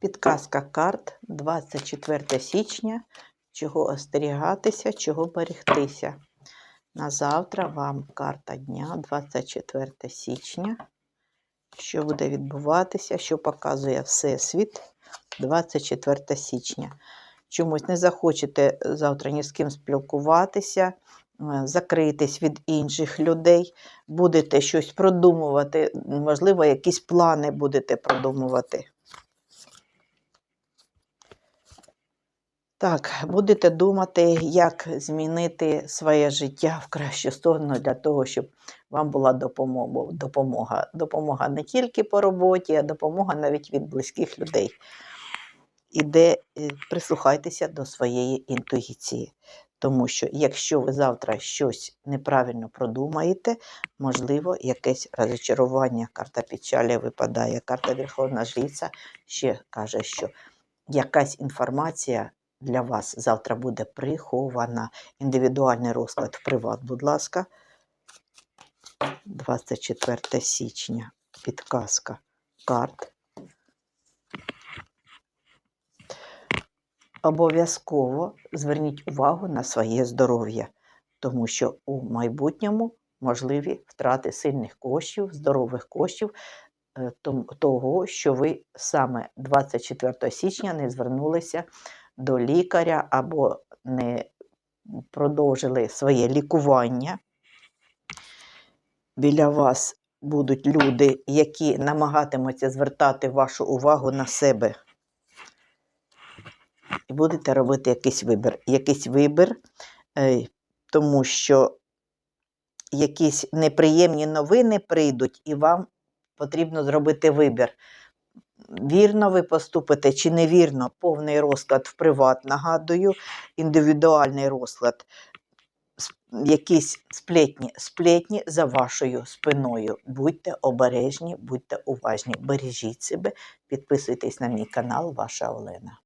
Підказка карт 24 січня. Чого остерігатися, чого берегтися. На завтра вам карта дня 24 січня. Що буде відбуватися, що показує Всесвіт 24 січня. Чомусь не захочете завтра ні з ким спілкуватися, е, закритись від інших людей, будете щось продумувати, можливо, якісь плани будете продумувати. Так, будете думати, як змінити своє життя в кращу сторону для того, щоб вам була допомога. Допомога, допомога не тільки по роботі, а допомога навіть від близьких людей. Іде, е, прислухайтеся до своєї інтуїції. Тому що якщо ви завтра щось неправильно продумаєте, можливо, якесь розчарування. Карта печалі випадає, карта Верховна Жриця ще каже, що якась інформація для вас завтра буде прихована. Індивідуальний розклад в приват, будь ласка. 24 січня. Підказка карт. Обов'язково зверніть увагу на своє здоров'я, тому що у майбутньому можливі втрати сильних коштів, здорових коштів, е, того, що ви саме 24 січня не звернулися до лікаря або не продовжили своє лікування. Біля вас будуть люди, які намагатимуться звертати вашу увагу на себе. І будете робити якийсь вибір. Якийсь вибір, е, тому що якісь неприємні новини прийдуть, і вам потрібно зробити вибір. Вірно ви поступите чи невірно, повний розклад в приват, нагадую, індивідуальний розклад, якісь сплетні, сплетні за вашою спиною. Будьте обережні, будьте уважні, бережіть себе, підписуйтесь на мій канал, ваша Олена.